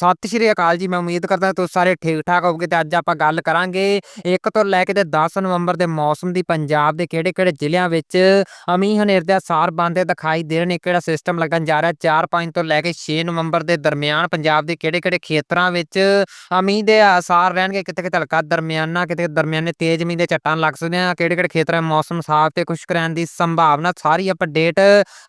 ਸਤਿ ਸ਼੍ਰੀ ਅਕਾਲ ਜੀ, ਮੈਂ ਉਮੀਦ ਕਰਦਾ ਤੁਸੀਂ ਸਾਰੇ ਠੀਕ ਠਾਕ ਹੋਵੋਗੇ ਤੇ ਅੱਜ ਆਪਾਂ ਗੱਲ ਕਰਾਂਗੇ 1 ਤੋਂ ਲੈ ਕੇ ਤੇ 10 ਨਵੰਬਰ ਦੇ ਮੌਸਮ ਦੀ, ਪੰਜਾਬ ਦੇ ਕਿਹੜੇ-ਕਿਹੜੇ ਜ਼ਿਲ੍ਹਿਆਂ ਵਿੱਚ ਅਮੀ ਹਨੇਰ ਦੇ ਆਸਾਰ ਬੰਦੇ ਦਿਖਾਈ ਦੇ ਰਹੇ ਨੇ, ਕਿਹੜਾ ਸਿਸਟਮ ਲੱਗਣ ਜਾ ਰਿਹਾ 4-5 ਤੋਂ ਲੈ ਕੇ 6 ਨਵੰਬਰ ਦੇ ਦਰਮਿਆਨ ਪੰਜਾਬ ਦੇ ਕਿਹੜੇ-ਕਿਹੜੇ ਖੇਤਰਾਂ ਵਿੱਚ ਅਮੀ ਦੇ ਆਸਾਰ ਰਹਿਣਗੇ ਕਿਤੇ-ਕਿਤੇ ਹਲਕਾ ਦਰਮਿਆਨਾ ਕਿਤੇ ਦਰਮਿਆਨੇ ਤੇਜ਼ ਮੀਂਹ ਦੇ ਝੱਟਾਂ ਲੱਗ ਸਕਦੇ ਆ, ਕਿਹੜੇ-ਕਿਹੜੇ ਖੇਤਰਾਂ ਵਿੱਚ ਮੌਸਮ ਸਾਫ਼ ਤੇ ਖੁਸ਼ਕ ਰਹਿਣ ਦੀ ਸੰਭਾਵਨਾ, ਸਾਰੀ ਅਪਡੇਟ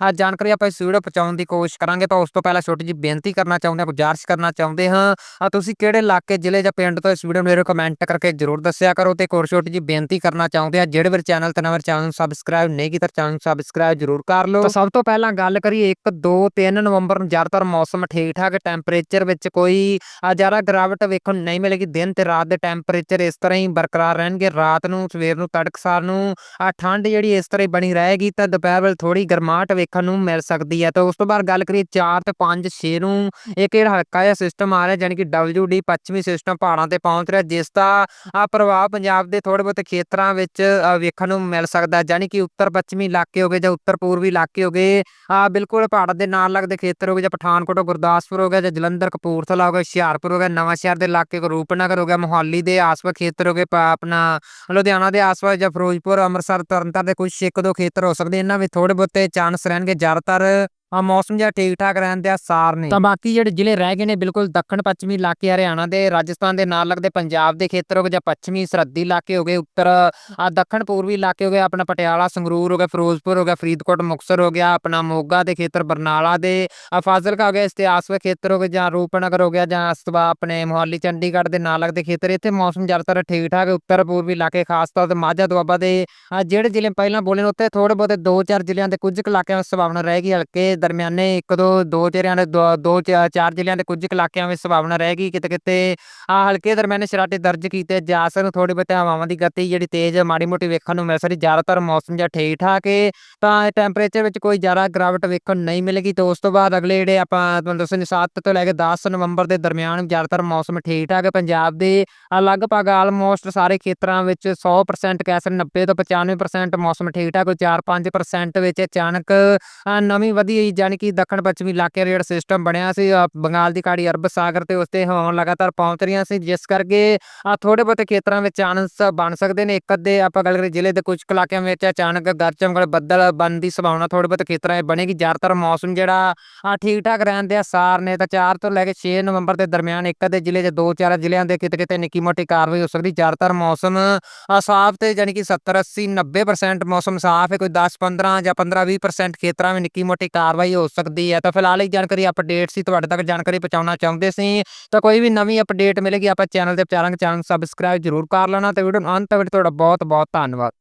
ਆ ਜਾਣਕਾਰੀ ਆਪਾਂ ਇਸ ਵੀਡੀਓ ਪਹੁੰਚਾਉਣ ਦੀ ਕੋਸ਼ਿਸ਼ ਕਰਾਂਗੇ, ਤਾਂ ਉਸ ਤੋਂ ਪਹਿਲਾਂ ਛੋਟੀ ਜਿਹੀ ਬੇਨਤੀ ਕਰਨਾ ਚਾਹੁੰਦੇ ਹਾਂ, ਗੁਜ਼ਾਰਿਸ਼ ਕਰਨਾ ਚਾਹੁੰਦੇ ਹਾਂ। ਤੁਸੀਂ ਕਿਹੜੇ ਇਲਾਕੇ, ਜ਼ਿਲ੍ਹੇ ਜਾਂ ਪਿੰਡ ਤੋਂ ਇਸ ਵੀਡੀਓ ਨੂੰ ਮੇਰੇ ਕਮੈਂਟ ਕਰਕੇ ਜਰੂਰ ਦੱਸਿਆ ਕਰੋ ਤੇ ਇੱਕ ਛੋਟੀ ਜਿਹੀ ਬੇਨਤੀ ਕਰਨਾ ਚਾਹੁੰਦੇ ਆ ਜਿਹੜੇ ਵੀਰ ਚੈਨਲ ਤੇ ਨਵੇਂ ਚੈਨਲ ਨੂੰ ਸਬਸਕ੍ਰਾਈਬ ਨਹੀਂ ਕੀਤਾ, ਚੈਨਲ ਨੂੰ ਸਬਸਕ੍ਰਾਈਬ ਜਰੂਰ ਕਰ ਲਓ। ਤਾਂ ਸਭ ਤੋਂ ਪਹਿਲਾਂ ਗੱਲ ਕਰੀਏ 1 2 3 ਨਵੰਬਰ ਨੂੰ ਜ਼ਿਆਦਾਤਰ ਮੌਸਮ ਠੀਕ ਠਾਕ ਟੈਂਪਰੇਚਰ ਵਿੱਚ ਕੋਈ ਜ਼ਿਆਦਾ ਗਿਰਾਵਟ ਵੇਖਣ ਨੂੰ ਨਹੀਂ ਮਿਲੇਗੀ। ਦਿਨ ਤੇ ਰਾਤ ਦੇ ਟੈਂਪਰੇਚਰ ਇਸ ਤਰ੍ਹਾਂ ਹੀ ਬਰਕਰਾਰ ਰਹਿਣਗੇ। ਰਾਤ ਨੂੰ, ਸਵੇਰ ਨੂੰ ਤੜਕਸਾਰ ਨੂੰ ਆ ਠੰਡ ਜਿਹੜੀ ਇਸ ਤਰ੍ਹਾਂ ਹੀ ਬਣੀ ਰਹੇਗੀ ਤਾਂ ਦੁਪਹਿਰ ਵੇਲੇ ਥੋੜੀ ਗਰਮਾਹਟ ਵੇਖਣ ਨੂੰ ਮਿਲ ਸਕਦੀ ਹੈ। ਤਾਂ ਉਸ ਤੋਂ ਬਾਅਦ ਗੱਲ ਕਰੀਏ 4 ਤੇ 5 6 ਨੂੰ ਇਹ ਕਿਹੜਾ ਹਲਕਾ ਜਿਹਾ ਸਿਸਟਮ ਆ ਰਿਹਾ ਯਾਨੀ ਕਿ WD ਪੱਛਮੀ ਸਿਸਟਮ ਪਹਾੜਾਂ ਤੇ ਪਹੁੰਚ ਰਿਹਾ, ਜਿਸ ਦਾ ਪ੍ਰਭਾਵ ਪੰਜਾਬ ਦੇ ਥੋੜੇ ਬਹੁਤੇ ਖੇਤਰਾਂ ਵਿੱਚ ਵੇਖਣ ਨੂੰ ਮਿਲ ਸਕਦਾ ਹੈ। ਕਿ ਉੱਤਰ ਪੱਛਮੀ ਇਲਾਕੇ ਹੋਗੇ ਜਾਂ ਉੱਤਰ ਪੂਰਬੀ ਇਲਾਕੇ ਹੋਗੇ ਆ ਬਿਲਕੁਲ ਪਹਾੜਾਂ ਦੇ ਨਾਲ ਲੱਗਦੇ ਖੇਤਰ ਹੋਗੇ ਜਾਂ ਪਠਾਨਕੋਟ ਗੁਰਦਾਸਪੁਰ ਹੋ ਗਿਆ, ਜਾਂ ਜਲੰਧਰ, ਕਪੂਰਥਲਾ ਹੋ ਗਿਆ ਹੁਸ਼ਿਆਰਪੁਰ ਹੋ ਗਿਆ, ਨਵਾਂ ਸ਼ਹਿਰ ਦੇ ਇਲਾਕੇ ਕੋ ਰੂਪਨਗਰ ਹੋ ਗਿਆ, ਮੋਹਾਲੀ ਦੇ ਆਸ-ਪਾਸ ਖੇਤਰ ਹੋਗੇ ਪ- ਆਪਣਾ ਲੁਧਿਆਣਾ ਦੇ ਆਸ-ਪਾਸ ਜਾਂ ਫਿਰੋਜ਼ਪੁਰ, ਅੰਮ੍ਰਿਤਸਰ, ਤਰਨਤਾਰਨ ਦੇ ਕੁਝ ਇੱਕ ਦੋ ਖੇਤਰ ਹੋ ਸਕਦੇ ਇਹਨਾਂ ਵਿੱਚ ਥੋੜੇ ਬਹੁਤੇ ਚਾਂਸ ਰਹਿਣਗੇ ਜ਼ਿਆਦਾਤਰ ਆ ਮੌਸਮ ਜਿਹੜਾ ਠੀਕ ਠਾਕ ਰਹਿਣ ਦੇ ਆਸਾਰ ਨੇ ਤਾਂ ਬਾਕੀ ਜਿਹੜੇ ਜ਼ਿਲ੍ਹੇ ਰਹਿ ਗਏ ਨੇ, ਬਿਲਕੁਲ ਦੱਖਣ ਪੱਛਮੀ ਇਲਾਕੇ, ਹਰਿਆਣਾ ਦੇ, ਰਾਜਸਥਾਨ ਦੇ ਨਾਲ ਲੱਗਦੇ ਪੰਜਾਬ ਦੇ ਖੇਤਰ ਹੋ ਗਏ, ਜਾਂ ਪੱਛਮੀ ਸਰਹੱਦੀ ਇਲਾਕੇ ਹੋ ਗਏ, ਉੱਤਰ ਆ ਦੱਖਣ ਪੂਰਬੀ ਇਲਾਕੇ ਹੋ ਗਏ, ਆਪਣਾ ਪਟਿਆਲਾ, ਸੰਗਰੂਰ ਹੋ ਗਿਆ, ਫਿਰੋਜ਼ਪੁਰ ਹੋ ਗਿਆ, ਫਰੀਦਕੋਟ, ਮੁਕਤਸਰ ਹੋ ਗਿਆ, ਆਪਣਾ ਮੋਗਾ ਦੇ ਖੇਤਰ, ਬਰਨਾਲਾ ਦੇ ਫਾਜ਼ਿਲਕਾ ਹੋ ਗਿਆ, ਇਸ ਤੇ ਆਸ-ਪਾਸ ਖੇਤਰ ਹੋ ਗਏ, ਜਾਂ ਰੂਪਨਗਰ ਹੋ ਗਿਆ, ਜਾਂ ਅਸਤਵਾ ਆਪਣੇ ਮੋਹਾਲੀ, ਚੰਡੀਗੜ੍ਹ ਦੇ ਨਾਲ ਲੱਗਦੇ ਖੇਤਰ, ਇੱਥੇ ਮੌਸਮ ਜ਼ਿਆਦਾਤਰ ਠੀਕ ਠਾਕ ਹੈ ਉੱਤਰ ਪੂਰਬੀ ਇਲਾਕੇ, ਖਾਸ ਤੌਰ ਤੇ ਮਾਝਾ, ਦੁਆਬਾ ਦੇ ਆ ਜਿਹੜੇ ਜ਼ਿਲ੍ਹੇ ਪਹਿਲਾਂ ਬੋਲੇ ਨੇ, ਉੱਥੇ ਥੋੜੇ ਬਹੁਤੇ ਦੋ ਚਾਰ ਜ਼ਿਲ੍ਹਿਆਂ ਦੇ ਕੁਝ ਕੁ ਇਲਾਕਿਆਂ ਵਿੱਚ ਸੰਭਾਵਨਾ ਰਹੇਗੀ, ਹਲਕੇ ਦਰਮਿਆਨੇ ਇੱਕ ਦੋ ਦੋ ਚਿਹਰਿਆਂ ਦੇ ਦੋ ਦੋ ਚਾਰ ਜ਼ਿਲ੍ਹਿਆਂ ਦੇ ਕੁਝ ਕੁ ਇਲਾਕਿਆਂ ਵਿੱਚ ਸੰਭਾਵਨਾ ਰਹੇਗੀ ਕਿਤੇ ਕਿਤੇ ਆ ਹਲਕੇ ਦਰਮਿਆਨੇ ਸ਼ਰਾਟੇ ਦਰਜ ਕੀਤੇ ਜਾ ਸਕਣ ਥੋੜੀ ਬਹੁਤੇ ਹਵਾਵਾਂ ਦੀ ਗਤੀ ਜਿਹੜੀ ਤੇਜ਼ ਮਾੜੀ ਮੋਟੀ ਵੇਖਣ ਨੂੰ ਮਿਲ ਸਕਦੀ, ਜ਼ਿਆਦਾਤਰ ਮੌਸਮ ਜਾਂ ਠੀਕ ਠਾਕ ਹੈ ਤਾਂ ਟੈਂਪਰੇਚਰ ਵਿੱਚ ਕੋਈ ਜ਼ਿਆਦਾ ਗਿਰਾਵਟ ਵੇਖਣ ਨਹੀਂ ਮਿਲੇਗੀ, ਤੇ ਉਸ ਤੋਂ ਬਾਅਦ ਅਗਲੇ ਜਿਹੜੇ ਆਪਾਂ ਤੁਹਾਨੂੰ ਦੱਸਣ 7 ਤੋਂ ਲੈ ਕੇ 10 ਨਵੰਬਰ ਦੇ ਦਰਮਿਆਨ ਜ਼ਿਆਦਾਤਰ ਮੌਸਮ ਠੀਕ ਠਾਕ ਹੈ ਪੰਜਾਬ ਦੇ ਲਗਭਗ ਆਲਮੋਸਟ ਸਾਰੇ ਖੇਤਰਾਂ ਵਿੱਚ 100% ਕਹਿ ਸਕਦੇ 90 ਤੋਂ 95% ਮੌਸਮ ਠੀਕ ਠਾਕ 4-5% ਵਿੱਚ ਅਚਾਨਕ ਨਵੀਂ ਵਧੀ ਹੋਈ ਜਾਣੀ ਕਿ ਦੱਖਣ ਪੱਛਮੀ ਇਲਾਕੇ ਦਾ ਜਿਹੜਾ ਸਿਸਟਮ ਬਣਿਆ ਸੀ ਬੰਗਾਲ ਦੀ ਖਾੜੀ ਅਰਬ ਸਾਗਰ ਤੇ ਉਸਤੇ ਹਵਾਵਾਂ ਲਗਾਤਾਰ ਪਹੁੰਚ ਰਹੀਆਂ ਸੀ, ਜਿਸ ਕਰਕੇ ਆ ਥੋੜੇ ਬਹੁਤੇ ਖੇਤਰਾਂ ਵਿੱਚ ਚਾਂਸ ਬਣ ਸਕਦੇ ਨੇ। ਇੱਕ ਅੱਧੇ ਆਪਾਂ ਗੱਲ ਕਰੀਏ ਜ਼ਿਲ੍ਹੇ ਦੇ ਕੁਝ ਕੁ ਇਲਾਕਿਆਂ ਵਿੱਚ ਅਚਾਨਕ ਗਰਜ ਬੱਦਲ ਬਣ ਦੀ ਸੰਭਾਵਨਾ ਥੋੜੇ ਬਹੁਤੇ ਖੇਤਰਾਂ 'ਚ ਬਣੇਗੀ ਜ਼ਿਆਦਾਤਰ ਮੌਸਮ ਜਿਹੜਾ ਆ ਠੀਕ ਠਾਕ ਰਹਿਣ ਦੇ ਆਸਾਰ ਨੇ ਤਾਂ 4 ਤੋਂ ਲੈ ਕੇ 6 ਨਵੰਬਰ ਦੇ ਦਰਮਿਆਨ ਇੱਕ ਅੱਧੇ ਜ਼ਿਲ੍ਹੇ 'ਚ ਦੋ ਚਾਰ ਜ਼ਿਲ੍ਹਿਆਂ ਦੇ ਕਿਤੇ ਕਿਤੇ ਨਿੱਕੀ ਮੋਟੀ ਕਾਰਵਾਈ ਹੋ ਸਕਦੀ ਜ਼ਿਆਦਾਤਰ ਮੌਸਮ ਸਾਫ਼ ਤੇ ਯਾਨੀ ਕਿ 70 80 90% ਮੌਸਮ ਸਾਫ਼ ਹੈ। ਕੋਈ 10 15 ਜਾਂ 15 20% ਖੇਤਰਾਂ ਵਿੱਚ ਨਿੱਕੀ ਮੋਟੀ ਕਾਰਵਾਈ ਹੋ ਸਕਦੀ ਹੈ। ਤਾਂ ਫਿਲਹਾਲ ਇਹ ਜਾਣਕਾਰੀ ਅਪਡੇਟ ਸੀ। ਤੁਹਾਡੇ ਤੱਕ ਜਾਣਕਾਰੀ ਪਹੁੰਚਾਉਣਾ ਚਾਹੁੰਦੇ ਸੀ। ਤਾਂ ਕੋਈ ਵੀ ਨਵੀਂ ਅਪਡੇਟ ਮਿਲੇਗੀ, ਆਪਾਂ ਚੈਨਲ ਤੇ ਪਹੁੰਚਾਵਾਂਗੇ ਚੈਨਲ ਸਬਸਕ੍ਰਾਈਬ ਜਰੂਰ ਕਰ ਲੈਣਾ। ਤੇ ਵੀਡੀਓ ਨੂੰ ਅੰਤ ਤੱਕ ਤੁਹਾਡਾ ਬਹੁਤ ਬਹੁਤ ਧੰਨਵਾਦ।